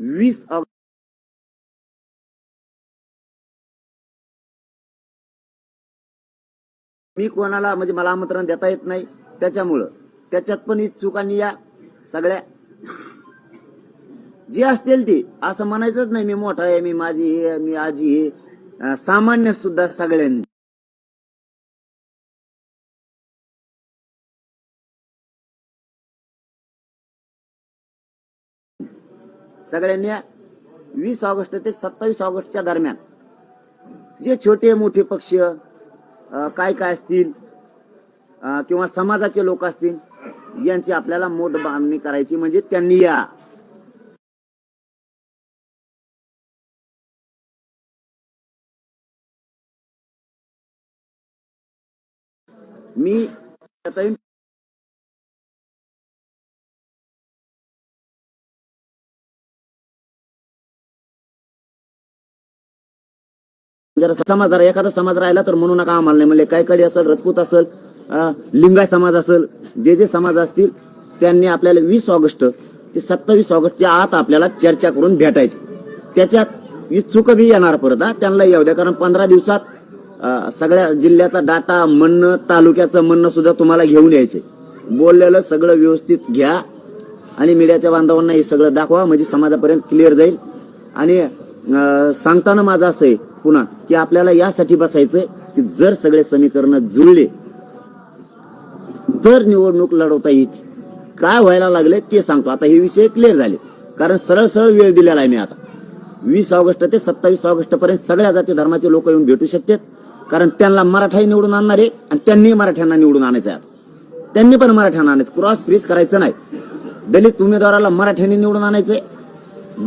वीस मी कोणाला म्हणजे मला आमंत्रण देता येत नाही त्याच्यामुळं. त्याच्यात पण इच्छुकांनी या सगळ्या. जे असतील ती असं म्हणायचंच नाही मी मोठा आहे मी माझी हे मी आजी हे सामान्य सुद्धा सगळ्यांनी. सगळ्यांनी वीस ऑगस्ट ते सत्तावीस ऑगस्टच्या दरम्यान. जे छोटे मोठे पक्ष काय काय असतील किंवा समाजाचे लोक असतील यांची आपल्याला मोठ बांधणी करायची म्हणजे त्यांनी या. मी जर समाज एखादा समाज राहिला तर म्हणू नका आम्हाला नाही म्हणजे काय कडे असेल रजपूत असेल लिंगाय समाज असेल जे जे समाज असतील त्यांनी आपल्याला वीस ऑगस्ट ते सत्तावीस ऑगस्टच्या आत आपल्याला चर्चा करून भेटायची. त्याच्यात चूक बी येणार परत हा. त्यांना येऊ द्या. कारण पंधरा दिवसात सगळ्या जिल्ह्याचा डाटा म्हणणं तालुक्याचं म्हणणं सुद्धा तुम्हाला घेऊन यायचे. बोललेलं सगळं व्यवस्थित घ्या आणि मीडियाच्या बांधवांना हे सगळं दाखवा. म्हणजे समाजापर्यंत क्लिअर जाईल. आणि सांगताना माझं असं आहे पुन्हा की आपल्याला यासाठी बसायचं की जर सगळे समीकरण जुळले तर निवडणूक लढवता येते काय व्हायला लागले ते सांगतो. आता हे विषय क्लिअर झाले. कारण सरळ सरळ वेळ दिलेला आहे मी आता. वीस ऑगस्ट ते सत्तावीस ऑगस्ट पर्यंत सगळ्या जाती धर्माचे लोक येऊन भेटू शकतात. कारण त्यांना मराठाही निवडून आणणार आहे आणि त्यांनी मराठ्यांना निवडून आणायचं आहे आता. त्यांनी पण मराठ्यांना आणायचं. क्रॉस फ्रीज करायचं नाही. दलित उमेदवाराला मराठ्यांनी निवडून आणायचे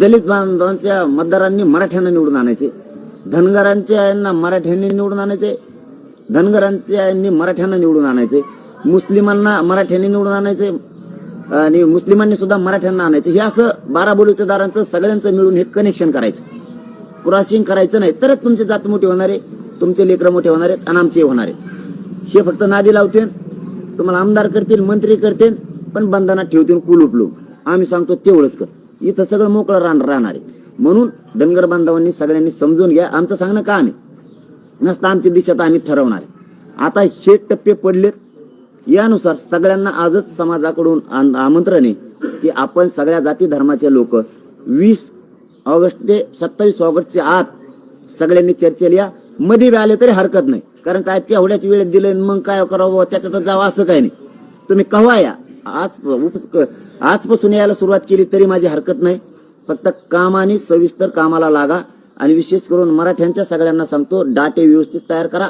दलित बांधवांच्या मतदारांनी मराठ्यांना निवडून आणायचे धनगरांच्या यांना मराठ्यांनी निवडून आणायचे. धनगरांच्या यांनी मराठ्यांना निवडून आणायचे. मुस्लिमांना मराठ्यांनी निवडून आणायचे. आणि मुस्लिमांनी सुद्धा मराठ्यांना आणायचे. हे असं बारा बलुतेदारांचं सगळ्यांचं मिळून हे कनेक्शन करायचं. क्रॉसिंग करायचं नाही. तरच तुमचे जात मोठे होणार आहे. तुमचे लेकरं मोठे होणार आहेत आणि आमचे होणार आहे हे फक्त नादी लावतील. तुम्हाला आमदार करतील मंत्री करतील पण बंधनात ठेवतील कुल लोक आम्ही सांगतो तेवढंच कर. इथं सगळं मोकळं राहणार आहे. म्हणून धनगर बांधवांनी सगळ्यांनी समजून घ्या आमचं सांगणं का आहे नसतं आमची दिशा तर आम्ही ठरवणार आहे. आता हे टप्पे पडलेत. यानुसार सगळ्यांना आजच समाजाकडून आमंत्रण आहे की आपण सगळ्या जाती धर्माचे लोक वीस ऑगस्ट ते सत्तावीस ऑगस्टच्या आत सगळ्यांनी चर्चेला या. मध्ये बी आले तरी हरकत नाही. कारण काय? तेवढ्याच वेळेत दिले मग काय करावं? त्याच्यात जावं असं काही नाही. तुम्ही कव्हा या? आज उप- आजपासून यायला सुरुवात केली तरी माझी हरकत नाही. फक्त कामाने सविस्तर कामाला लागा आणि विशेष करून मराठ्यांच्या सगळ्यांना सांगतो डाटे व्यवस्थित तयार करा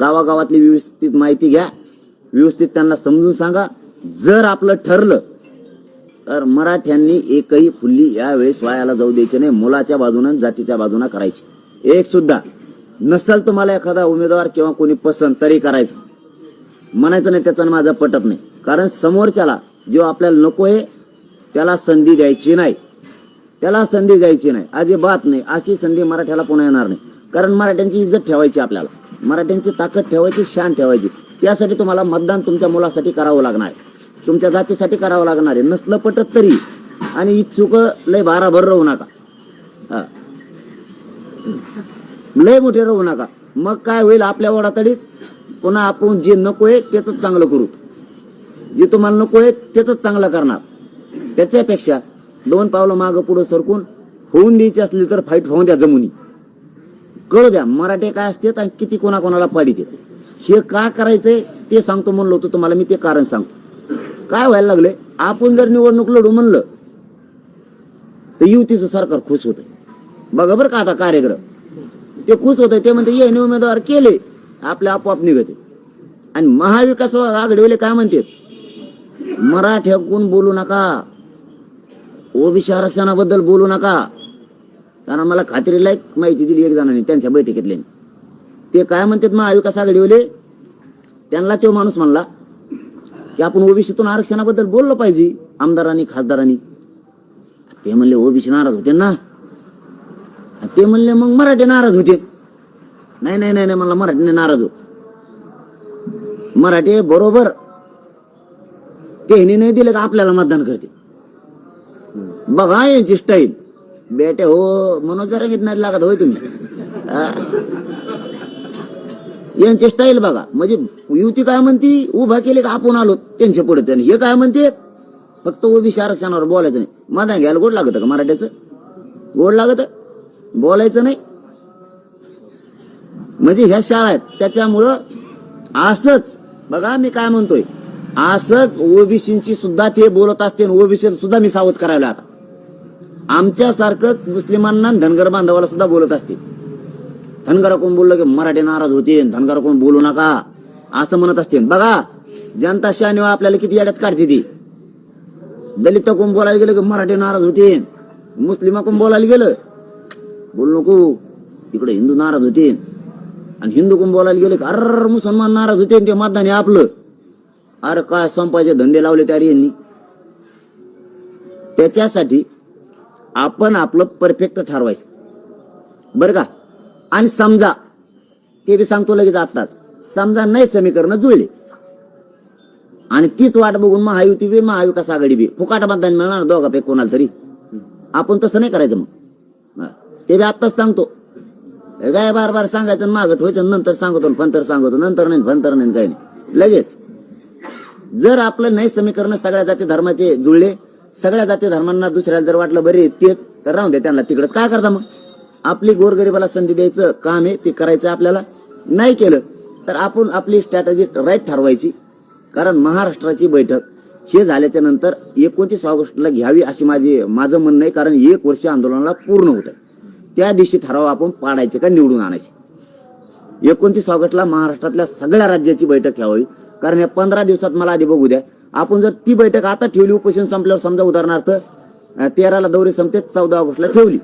गावागावातली व्यवस्थित माहिती घ्या व्यवस्थित त्यांना समजून सांगा. जर आपलं ठरलं तर मराठ्यांनी एकही फुल्ली यावेळेस वायाला जाऊ द्यायची नाही मुलाच्या बाजूनं जातीच्या बाजूनं करायची. एक सुद्धा नसल तुम्हाला एखादा उमेदवार किंवा कोणी पसंत तरी करायचं. म्हणायचं नाही त्याचं माझं पटत नाही. कारण समोरच्याला जो आपल्याला नको आहे त्याला संधी द्यायची नाही. त्याला संधी द्यायची नाही. अजिबात नाही. अशी संधी मराठ्याला पुन्हा येणार नाही. कारण मराठ्यांची इज्जत ठेवायची आपल्याला. मराठ्यांची ताकद ठेवायची शान ठेवायची. त्यासाठी तुम्हाला मतदान तुमच्या मुलासाठी करावं लागणार आहे. तुमच्या जातीसाठी करावं लागणार आहे. नसलं पटत तरी. आणि इच्छुक लय भाराभर राहू नका. हा. लय मोठे राहू नका. मग काय होईल आपल्या वडातडीत पुन्हा आपण जे नको आहे त्याच चांगलं करू. जे तुम्हाला नको आहे त्याच चांगलं करणार. त्याच्यापेक्षा दोन पावलं मागं पुढं सरकून होऊन द्यायची असली तर फाईट होऊन द्या जमुनी. कळू द्या मराठे काय असतात आणि किती कोणाकोणाला पाडीत हे का करायचंय ते सांगतो म्हणलो होतो तुम्हाला मी ते कारण सांगतो. काय व्हायला लागले आपण जर निवडणूक लढू म्हणलं तर युतीचं सरकार खुश होत बघा बरं का आता कार्यक्रम. ते खुश होत ते म्हणते येणे उमेदवार केले आपले आपोआप निघते. आणि महाविकास आघाडीवाले काय म्हणतात? मराठ्याकून बोलू नका. ओबीसी आरक्षणाबद्दल बोलू नका. कारण मला खात्रीलायक माहिती दिली एक जणांनी त्यांच्या बैठकीतले. ते काय म्हणतात महाविकास आघाडीवाले त्यांना तो माणूस म्हणला की आपण ओबीसीतून आरक्षणाबद्दल बोललो पाहिजे आमदारांनी खासदारांनी. ते म्हणले ओबीसी नाराज होते ना. ते म्हणले मग मराठी नाराज होते. नाही नाही नाही नाही मला मराठीने नाराज हो मराठी बरोबर त्यांनी नाही दिलं का आपल्याला मतदान करते? बघा यांची स्टाईल बेटे हो मनोज जरा नाही लागत होय तुम्ही. यांची स्टाईल बघा. म्हणजे युती काय म्हणती उभा केली का आपण आलो त्यांच्या पुढे त्याने. हे काय म्हणते फक्त ओबीसी आरक्षणावर बोलायचं नाही. माझा घ्यायला गोड लागत का मराठ्याचं गोड लागत? बोलायचं नाही. म्हणजे ह्या शाळा आहेत त्याच्यामुळं असंच बघा मी काय म्हणतोय. असंच ओबीसीची सुद्धा ते बोलत असते ओबीसी सुद्धा मी सावध करायला आता आमच्यासारखंच मुस्लिमांना धनगर बांधवाला सुद्धा बोलत असते धनगरा कोण बोललं की मराठी नाराज होते धनगरा कोण बोलू नका असं म्हणत असते बघा जनता शाने आपल्याला किती याड्यात काढते ती. दलित कोण बोलायला गेलं की मराठी नाराज होते मुस्लिमा कोण बोलायला गेलं बोल नको इकडे हिंदू नाराज होते आणि हिंदू कोण बोलायला गेले की अर मुसलमान नाराज होते आणि ते मतदान आपलं. अरे काय संपायचे धंदे लावले त्या यांनी. त्याच्यासाठी आपण आपलं परफेक्ट ठरवायचं. बरं का? आणि समजा ते बी सांगतो लगेच आत्ताच समजा नाही समीकरण जुळले. आणि तीच वाट बघून महायुती बी महाविकास आघाडी बी फुकाट मतदान मिळणार दोघापैकी कोणाला तरी? आपण तसं नाही करायचं मग. ते बी आत्ताच सांगतो. काय बार बार सांगायचं मागं ठेवायचं नंतर सांगतो फंतर सांगतो नंतर नाही फंतर नाही काही नाही. लगेच. जर आपलं नाही समीकरण सगळ्या जाती धर्माचे जुळले सगळ्या जाती धर्मांना दुसऱ्याला जर वाटलं बरे तेच तर राहून दे त्यांना तिकडच. काय करता मग? आपली गोरगरिबाला संधी द्यायचं काम आहे ते करायचं आपल्याला. नाही केलं तर आपण आपली स्ट्रॅटजी राईट ठरवायची. कारण महाराष्ट्राची बैठक हे झाल्याच्यानंतर एकोणतीस ऑगस्टला घ्यावी अशी माझी माझं म्हणणं आहे. कारण एक वर्ष आंदोलनाला पूर्ण होत आहे त्या दिवशी ठराव आपण पाडायचे का निवडून आणायचे. एकोणतीस ऑगस्टला महाराष्ट्रातल्या सगळ्या राज्याची बैठक ठेवावी. कारण या पंधरा दिवसात मला आधी बघू द्या आपण जर ती बैठक आता ठेवली उपोषण संपल्यावर समजा उदाहरणार्थ तेराला दौरे संपते चौदा ऑगस्टला ठेवली.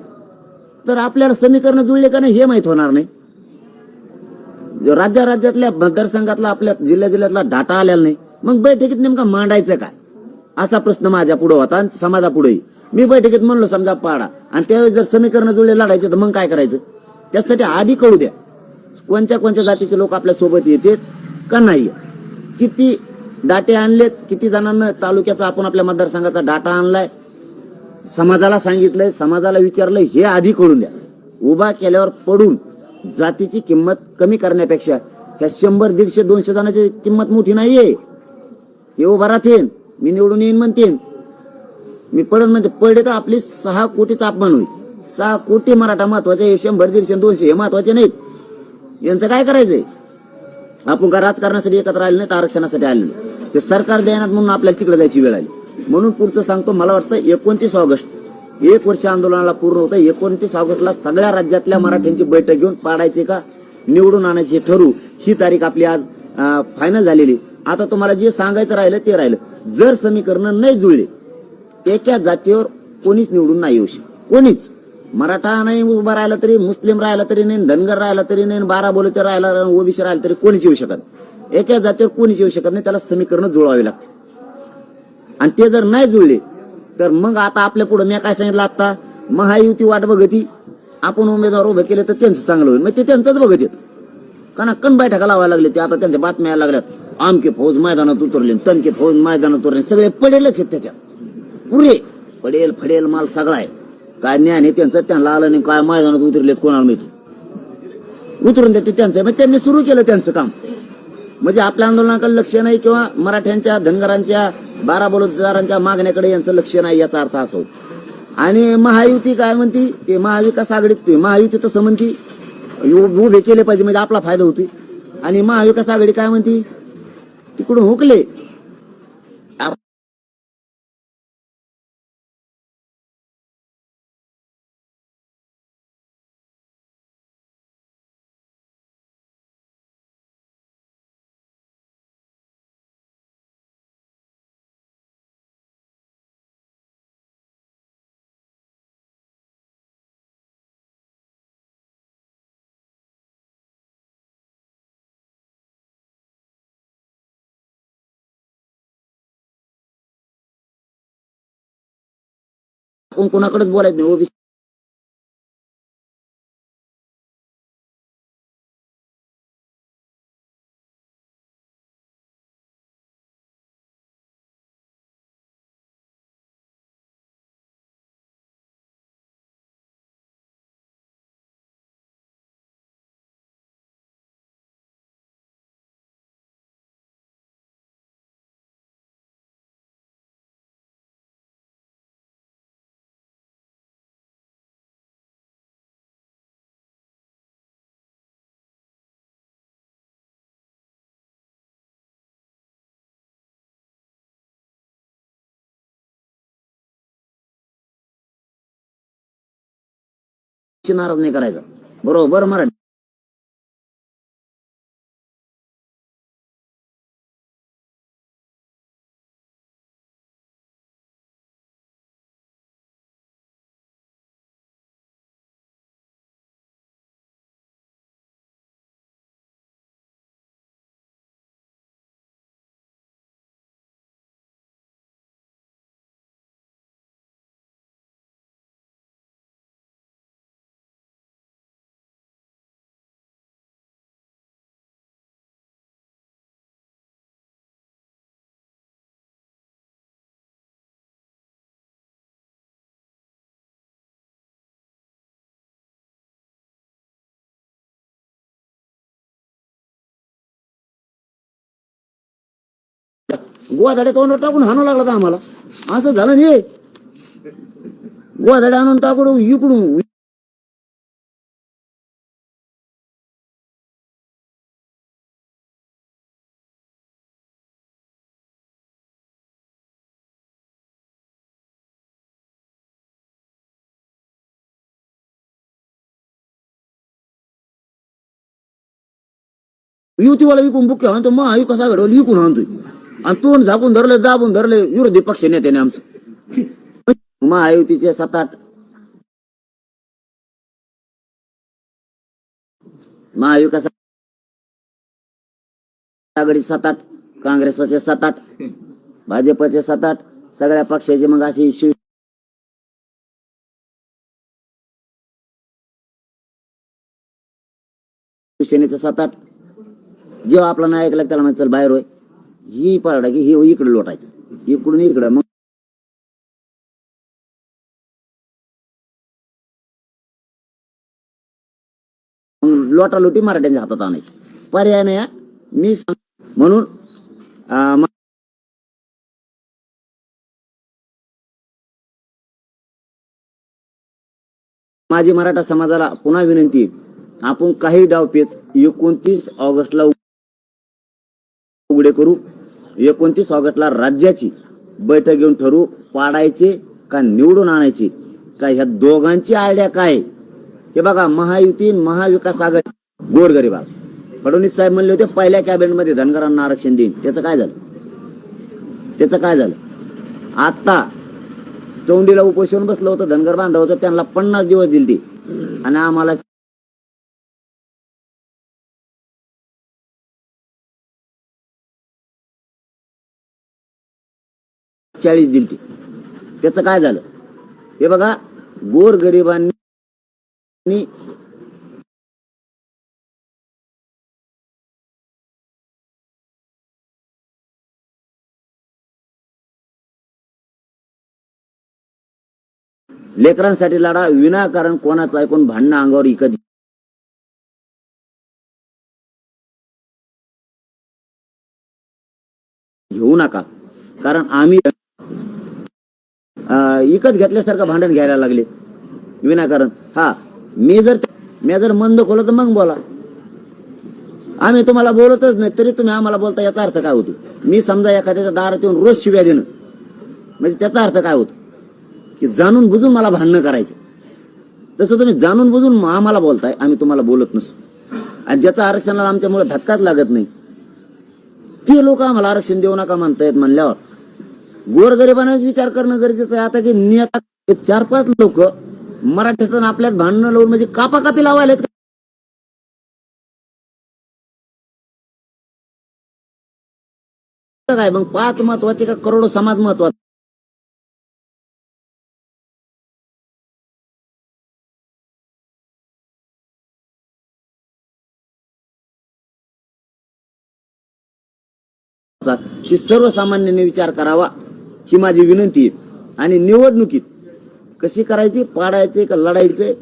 तर आपल्याला समीकरण जुळले का नाही हे माहीत होणार नाही. राज्या राज्यातल्या मतदारसंघातला आपल्या जिल्ह्या जिल्ह्यातला डाटा आलेला नाही. मग बैठकीत नेमका मांडायचं काय? असा प्रश्न माझ्या पुढे होता आणि समाजापुढेही मी बैठकीत म्हणलो समजा पाडा. आणि त्यावेळेस जर समीकरण जुळले लढायचे तर मग काय करायचं? त्यासाठी आधी कळू द्या. कोणत्या कोणत्या जातीचे लोक आपल्यासोबत येतात का नाही? किती डाटे आणलेत. किती जणांना तालुक्याचा आपण आपल्या मतदारसंघाचा डाटा आणलाय. समाजाला सांगितलंय समाजाला विचारलंय हे आधी कळून द्या. उभा केल्यावर पडून जातीची किंमत कमी करण्यापेक्षा ह्या शंभर दीडशे दोनशे जणांची किंमत मोठी नाहीये. हे उभा राहतेन मी निवडून येईन म्हणतेन मी पडत म्हणते पडले तर आपली सहा कोटीचा अपमान होईल. सहा कोटी मराठा महत्त्वाचे हे शंभर दीडशे दोनशे हे महत्त्वाचे नाहीत. यांचं काय करायचंय? आपण का राजकारणासाठी एकत्र आले नाही तर आरक्षणासाठी आले नाही ते सरकार देण्यात म्हणून आपल्याला तिकडे जायची वेळ आली. म्हणून पुढचं सांगतो मला वाटतं एकोणतीस ऑगस्ट एक वर्ष आंदोलनाला पूर्ण होतं. एकोणतीस ऑगस्टला सगळ्या राज्यातल्या मराठ्यांची बैठक घेऊन पाडायची का निवडून आणायची ठरू ही तारीख आपली आज फायनल झालेली. आता तुम्हाला जे सांगायचं राहिलं ते राहिलं. जर समीकरण नाही जुळले एका जातीवर कोणीच निवडून नाही येऊ शकत. कोणीच. मराठा नाही उभा राहिला तरी मुस्लिम राहिला तरी नाही धनगर राहिला तरी नाही बारा बोलते राहिला ओबीसी राहिला तरी कोणीच येऊ शकत नाही. एका जातीवर कोणीच येऊ शकत नाही त्याला समीकरण जुळवावी लागते. आणि ते जर नाही जुळले तर मग आता आपल्या पुढे मी काय सांगितलं आता महायुती वाट बघती आपण उमेदवार उभे केले तर त्यांचं चांगलं होईल. मग ते त्यांचंच बघत येत कारण कण बैठका लावायला लागले ते आता त्यांच्या बातम्या यायला लागल्यात. आमके फौज मैदानात उतरले तमके फौज मैदानात उतरले सगळे पडेलच आहेत त्याच्यात. पुरे. पडेल फडेल माल सगळा आहे. काय ज्ञान आहे त्यांचं? त्यांना आलं नाही काय मैदानात उतरलेत कोणाला माहिती? उतरून देते त्यांचं. मग त्यांनी सुरू केलं त्यांचं काम. म्हणजे आपल्या आंदोलनाकडे लक्ष नाही किंवा मराठ्यांच्या धनगरांच्या बारा बलुतदारांच्या मागण्याकडे यांचं लक्ष नाही याचा अर्थ असो. आणि महायुती काय म्हणती? ते महाविकास आघाडीत ते महायुती तसं म्हणती. उभे केले पाहिजे म्हणजे आपला फायदा होती आणि महाविकास आघाडी काय म्हणती? तिकडून हुकले. कोण कोणाकडेच बोलायचं नाही. ओबीसी नाराज नाही करायचा. बरोबर मराठी. गोवाधाड्या तोंडावर टाकून हाणू लागला होता आम्हाला असं झालं नाही गोवाधाड्या आणून टाकून इकडून युतीवाला विकून बुक म्हणतो मग आई कसा घडवल विकून आणतोय आणि तोंड झाकून धरले दाबून धरले विरोधी पक्ष नेत्याने आमचं. महायुतीचे सात आठ महाविकास आघाडी सात आठ काँग्रेसचे सात आठ भाजपचे सात आठ सगळ्या पक्षाचे मग अशी शिव शिवसेनेचे सात आठ जेव्हा आपला नायक ऐकला त्याला चल बाहेर होय. ही पारडा की हे इकडे लोटायचं. इकडून इकडं. मग लोटा लोटालोटी मराठ्यांच्या हातात आणायची. पर्याय नाही मी सांग- म्हणून माझी मराठा समाजाला पुन्हा विनंती आपण काही डावपेच एकोणतीस ऑगस्टला उघडे करू. एकोणतीस ऑगस्टला राज्याची बैठक घेऊन ठरवू पाडायचे का निवडून आणायचे? का ह्या दोघांची आयडिया काय हे बघा महायुती महाविकास आघाडी. गोरगरीबा फडणवीस साहेब म्हणले होते पहिल्या कॅबिनेटमध्ये धनगरांना आरक्षण देईन. त्याचं काय झालं? त्याचं काय झालं? आता चौंडीला उपोषण बसलं होतं धनगर बांधव होतं त्यांना पन्नास दिवस दिली ते आणि आम्हाला चाळीस दिलती. त्याचं काय झालं? हे बघा गोर गरिबांनी लेकरांसाठी लढा विनाकारण कोणाचं ऐकून भांडणं अंगावर इकत घेऊ नका. कारण आम्ही विकत इकत घेतल्यासारखं भांडण घ्यायला लागले. विनाकारण. हा मी जर मी जर मंद खोल तर मग बोला. आम्ही तुम्हाला बोलतच नाही तरी तुम्ही आम्हाला बोलता याचा अर्थ काय होतो? मी समजा एखाद्याच्या दारात येऊन रोज शिव्या देणं म्हणजे त्याचा अर्थ काय होतो? की जाणून बुजून मला भांडणं करायचं. तसं तुम्ही जाणून बुजून आम्हाला बोलताय आम्ही तुम्हाला बोलत नसू. आणि ज्याचा आरक्षणाला आमच्यामुळे धक्काच लागत नाही ते लोक आम्हाला आरक्षण देऊ नका म्हणतायत म्हणल्यावर गोरगरिबांना विचार करणं गरजेचं आहे. आता की नेता चार पाच लोक मराठीतून आपल्यात भांडणं लावून म्हणजे कापा कापी लावायला काय? मग पाच महत्त्वाचे का करोडो समाज महत्त्वाचा? सर्वसामान्यांनी विचार करावा. ही माझी विनंती आहे. आणि निवडणुकीत कशी करायची पाडायचे का लढायचे?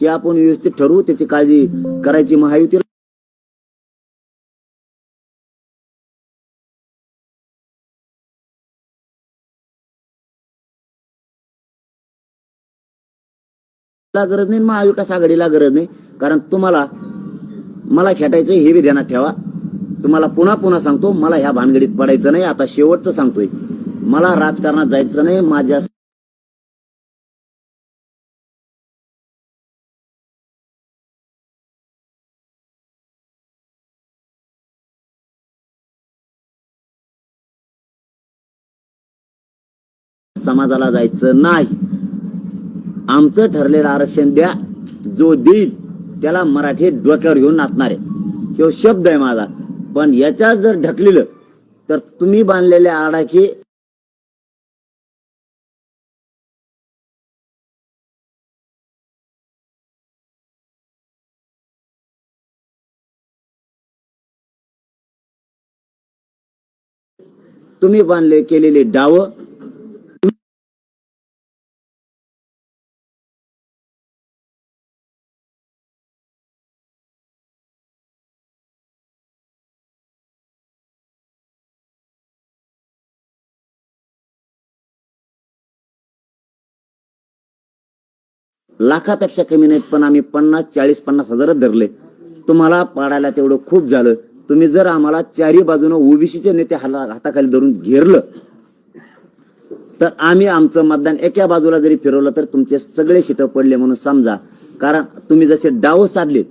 हे आपण व्यवस्थित ठरवू त्याची काळजी करायची महायुतीला. गरज नाही महाविकास आघाडीला गरज नाही. कारण तुम्हाला मला खेटायचं हे बी ध्यानात ठेवा. तुम्हाला पुन्हा पुन्हा सांगतो मला ह्या भानगडीत पडायचं नाही आता शेवटचं सांगतोय. मला राजकारणात जायचं नाही माझ्या समाजाला जायचं नाही. आमचं ठरलेलं आरक्षण द्या. जो देईल त्याला मराठी डोक्यावर घेऊन नाचणार आहे. ह्यो शब्द आहे माझा. पण याच्यात जर ढकलिलं तर तुम्ही बांधलेले आडाखे तुम्ही बांधले केलेले डाव लाखापेक्षा कमी नाहीत पण आम्ही पन्नास चाळीस पन्नास हजारच धरले. तुम्हाला पाडायला तेवढं खूप झालं. तुम्ही जर आम्हाला चारी बाजूनं ओबीसीचे नेते हाला- हाताखाली धरून घेरलं तर आम्ही आमचं मतदान एका बाजूला जरी फिरवलं तर तुमचे सगळे शिट पडले म्हणून समजा. कारण तुम्ही जसे डाव साधले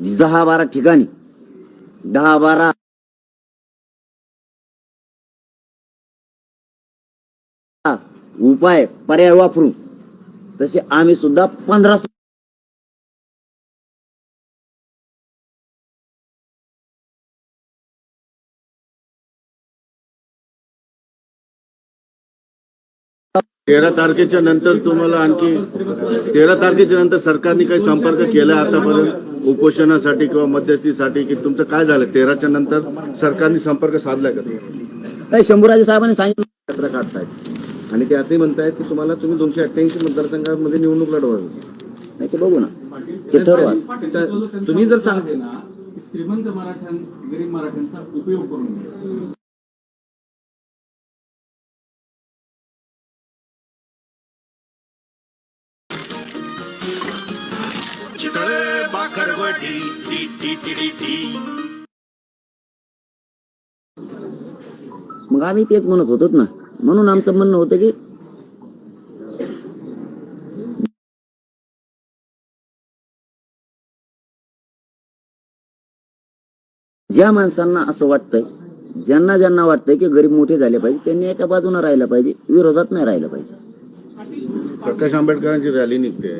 दहा बारा ठिकाणी दहा बारा उपाय पर्याय वापरून तसे आम्ही सुद्धा पंधरा तेरा तारखेच्या नंतर तुम्हाला आणखी तेरा तारखेच्या नंतर सरकारने काही संपर्क केला आतापर्यंत उपोषणासाठी किंवा मध्यस्थीसाठी की तुमचं काय झालं? तेराच्या नंतर सरकारने संपर्क साधलाय का नाही शंभूराजे साहेबांनी सांगितलं. पत्र काढतायत आणि ते असे म्हणतायत की तुम्हाला तुम्ही दोनशे अठ्ठ्याऐंशी मतदारसंघामध्ये निवडणूक लढवावी. नाही ते बघू ना. ते ठरवा. तुम्ही जर सांग सांगते ना की श्रीमंत मराठ्यां गरीब मराठ्यांचा उपयोग करून घ्या. चितळे बाकरवटी टी टी टी टी टी. मग आम्ही तेच म्हणत होतो ना. म्हणून आमचं म्हणणं होतं की ज्या माणसांना असं वाटतंय ज्यांना ज्यांना वाटतंय की गरीब मोठे झाले पाहिजे त्यांनी एका बाजूने राहिलं पाहिजे विरोधात नाही राहिलं पाहिजे. प्रकाश आंबेडकरांची रॅली निघते.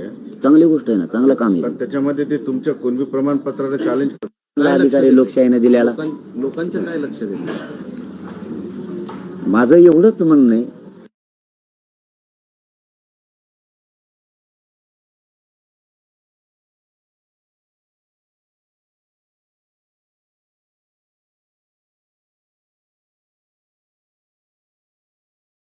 चांगली गोष्ट आहे ना चांगलं काम आहे. पण त्याच्यामध्ये ते तुमच्या कुणबी प्रमाणपत्राला चॅलेंज चांगला अधिकारी लोकशाहीने दिल्याला लोकां- लोकांचं काय लक्ष देत माझं एवढंच म्हणणं आहे.